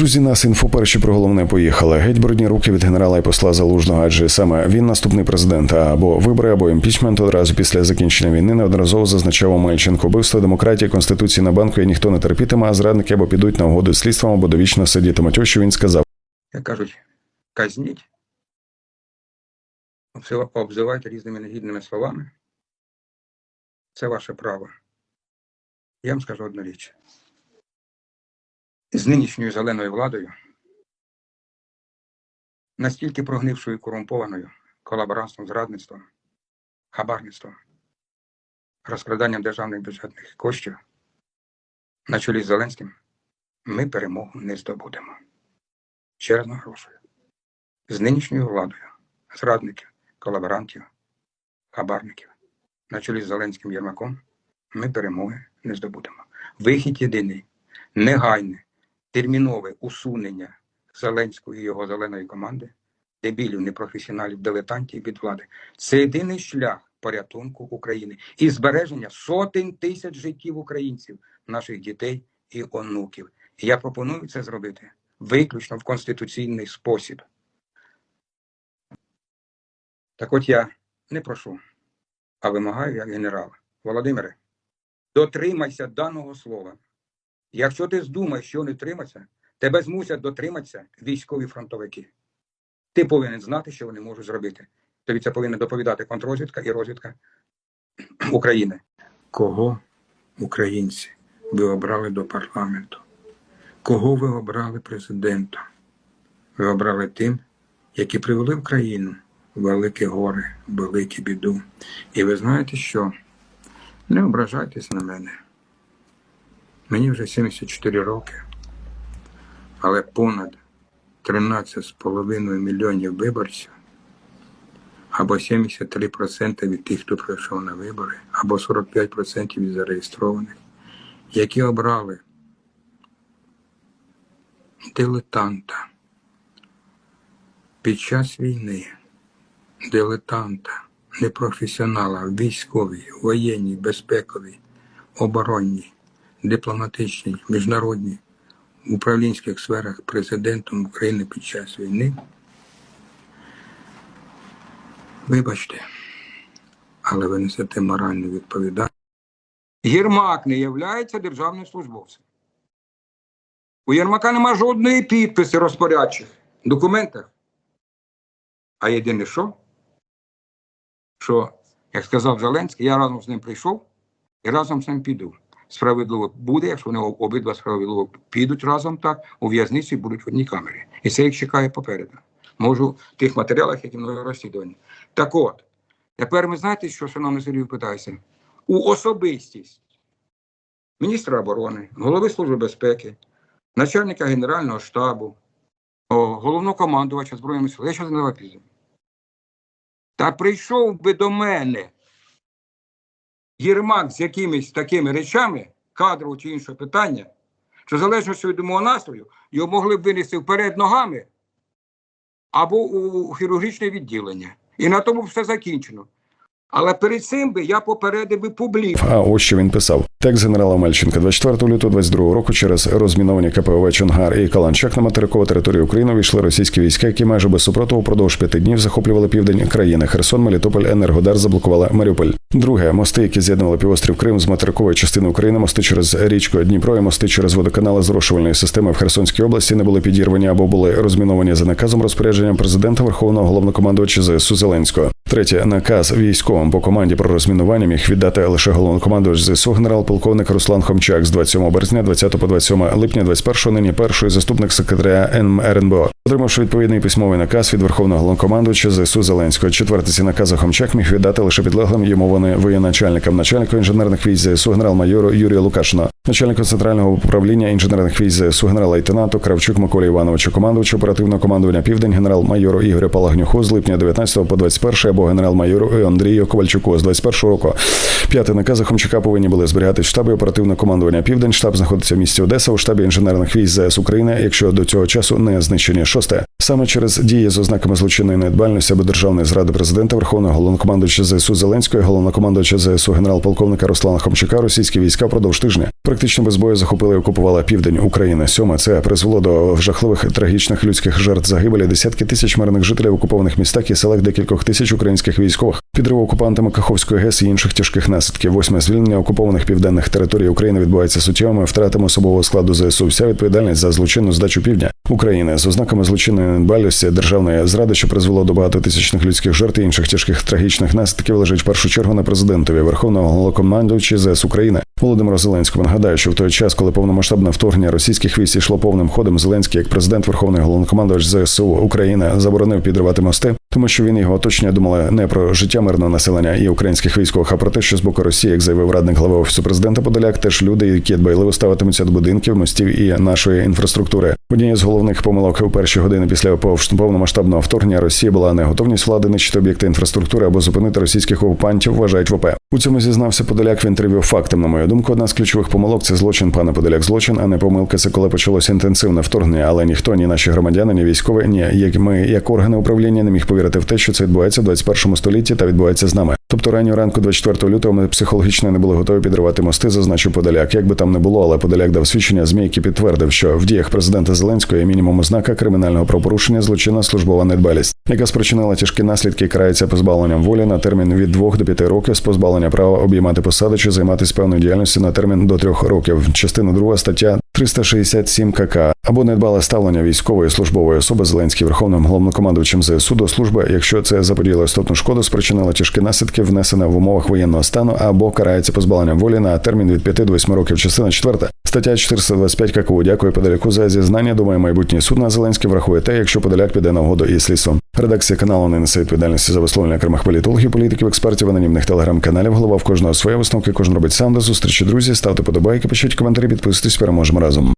Друзі, нас інфо перші про головне поїхали. Геть брудні руки від генерала і посла залужного, адже саме він наступний президент. Або вибори, або імпічмент одразу після закінчення війни неодноразово зазначав Омельченко. Вбивство демократії конституції на банку і ніхто не терпітиме, а зрадники або підуть на угоду з слідством, або довічно сидітимуть. Ось що він сказав. як кажуть, казніть, обзивайте різними негідними словами. Це ваше право. Я вам скажу одну річ. З нинішньою зеленою владою, настільки прогнившою і корумпованою колаборантством, зрадництвом, хабарництвом, розкраданням державних бюджетних коштів на чолі з Зеленським, ми перемогу не здобудемо. Ще раз наголошую. З нинішньою владою, зрадників, колаборантів, хабарників, на чолі з Зеленським Єрмаком, ми перемоги не здобудемо. Вихід єдиний, негайне, термінове усунення Зеленського і його зеленої команди, дебілів, непрофесіоналів, дилетантів від влади. Це єдиний шлях порятунку України і збереження сотень тисяч життів українців, наших дітей і онуків. І я пропоную це зробити виключно в конституційний спосіб. Так от я не прошу, а вимагаю як генерал. Володимире, дотримайся даного слова. Якщо ти здумаєш, що не триматися, тебе змусять дотриматися військові фронтовики. Ти повинен знати, що вони можуть зробити. Тобі це повинна доповідати контррозвідка і розвідка України. Кого українці ви обрали до парламенту? Кого ви обрали президентом? Ви обрали тим, які привели в країну великі гори, в велику біду. І ви знаєте що? Не ображайтесь на мене. Мені вже 74 роки, але понад 13,5 мільйонів виборців, або 73% від тих, хто прийшов на вибори, або 45% від зареєстрованих, які обрали дилетанта. Під час війни, дилетанта, непрофесіонала військовій, воєнній, безпековій, оборонній, дипломатичній, міжнародній, в управлінських сферах президентом України під час війни. Вибачте, але ви несете моральну відповідальність. Єрмак не являється державним службовцем. У Єрмака нема жодної підписи розпорядчих документах. А єдине що? Що, як сказав Зеленський, я разом з ним прийшов і разом з ним піду. Справедливо буде, якщо вони обидва справедливо підуть разом так, у в'язниці будуть в одній камері. І це їх чекає попереду. Можу в тих матеріалах, які мною розслідувані. Так от, тепер ми знаєте, що, шановний Сергій, питаюся? У особистість міністра оборони, голови Служби безпеки, начальника Генерального штабу, головнокомандувача Збройними силами. Я ще не. Та прийшов би до мене Єрмак з якимись такими речами, кадрового чи іншого питання, що залежно від мого настрою, його могли б винести вперед ногами або у хірургічне відділення. І на тому все закінчено. Але перед цим би я попередив би публіку. А ось що він писав. Текст генерала Мельченка 24 лютого 22 року через розміновані КПОВ Чонгар і Каланчак на материкову територію України війшли російські війська, які майже без супротиву впродовж п'яти днів захоплювали південь країни. Херсон, Мелітополь, Енергодар заблокували Маріуполь. Друге мости, які з'єднували півострів Крим з материкової частини України, мости через річку Дніпро і мости через водоканали зрошувальної системи в Херсонській області не були підірвані або були розміновані за наказом розпорядженням президента Верховного головнокомандувача ЗСУ Зеленського. Третє наказ військовим по команді про розмінування міг віддати лише головнокомандувач ЗСУ генерал-полковник Руслан Хомчак з 27 березня, 20 по 27 липня, 21 нині перший заступник секретаря НМРНБО. Отримавши відповідний письмовий наказ від Верховного головнокомандувача ЗСУ Зеленського. Четверте ці накази Хомчак міг віддати лише підлеглим йому вони воєначальникам, начальнику інженерних військ ЗСУ генерал-майору Юрію Лукашину, начальнику центрального управління інженерних військ ЗСУ генерал-лейтенанту Кравчук Миколі Івановичу, командувачу оперативного командування Південь генерал-майору Ігорю Палагнюху з липня 19 по 21 або генерал-майору Андрію Ковальчуку з 21 року. П'яте накази Хомчака повинні були зберігати в штабі оперативного командування Південь. Штаб знаходиться в місті Одеса у штабі інженерних військ ЗС України, якщо до цього часу не знищені. Шосте Саме через дії з ознаками злочинної недбальності або державної зради президента Верховного головнокомандуюча ЗСУ Зеленського, і головнокомандуюча ЗСУ генерал-полковника Руслана Хомчака російські війська впродовж тижня практично без бою захопили і окупували південь України. Сьоме це призвело до жахливих трагічних людських жертв загибелі десятки тисяч мирних жителів окупованих містах і селах декількох тисяч українських військових, підриву окупантами Каховської ГЕС і інших тяжких наслідків. Восьме звільнення окупованих південних територій України відбувається суттєвими втратами особового складу ЗСУ. Вся відповідальність за злочинну здачу півдня України з ознаками злочинної недбалості державної зради, що призвело до багатотисячних людських жертв і інших тяжких трагічних наслідків, лежить в першу чергу на президентові Верховного головнокомандуючі ЗС України Володимиру Зеленському. Нагадаю, що в той час, коли повномасштабне вторгнення російських військ йшло повним ходом, Зеленський, як президент Верховний головнокомандувач ЗСУ України, заборонив підривати мости, тому що він і його оточення думали не про життя мирного населення і українських військових, а про те, що з боку Росії, як заявив радник глави офісу президента Подоляк, теж люди, які дбайливо ставитимуться до будинків, мостів і нашої інфраструктури. Однією з головних помилок у перші години після повномасштабного вторгнення Росії була неготовність влади нищити об'єкти інфраструктури або зупинити російських окупантів, вважають ВП. У цьому зізнався Подоляк в інтерв'ю фактом. На мою думку, одна з ключових помилок це злочин, пане Подоляк. Злочин, а не помилка. Це коли почалося інтенсивне вторгнення, але ніхто, ні наші громадяни, ні військові, ні як ми, як органи управління, не міг повірити в те, що це відбувається в 21 столітті та відбувається з нами. Тобто раннього ранку 24 лютого ми психологічно не були готові підривати мости, зазначив Подоляк. Як би там не було, але Подоляк дав свідчення ЗМІ, який підтвердив, що в діях президента Зеленського є мінімум ознака кримінального правопорушення злочинна службова недбалість, яка спричинила тяжкі наслідки і карається позбавленням волі на термін від 2 до 5 років з позбавлення права обіймати посади чи займатися певною діяльністю на термін до 3 років. Частина 2 стаття 367 КК або недбале ставлення військової службової особи Зеленський верховним головнокомандувачем ЗСУ до служби, якщо це заподіяло істотну шкоду, спричинило тяжкі наслідки, внесене в умовах воєнного стану або карається позбавленням волі на термін від 5 до 8 років. Частина 4. Стаття 425 ККУ. Дякую Подоляку за зізнання. Думаю, майбутній суд на Зеленський врахує те, якщо Подоляк піде на угоду із слідством. Редакція каналу не несе відповідальності за висловлення окремих політологів, політиків, експертів, анонімних телеграм-каналів. Голова в кожного своє висновки, кожен робить сам до зустрічі. Друзі, ставте подобайки, пишіть коментарі, підписуйтесь, переможемо разом.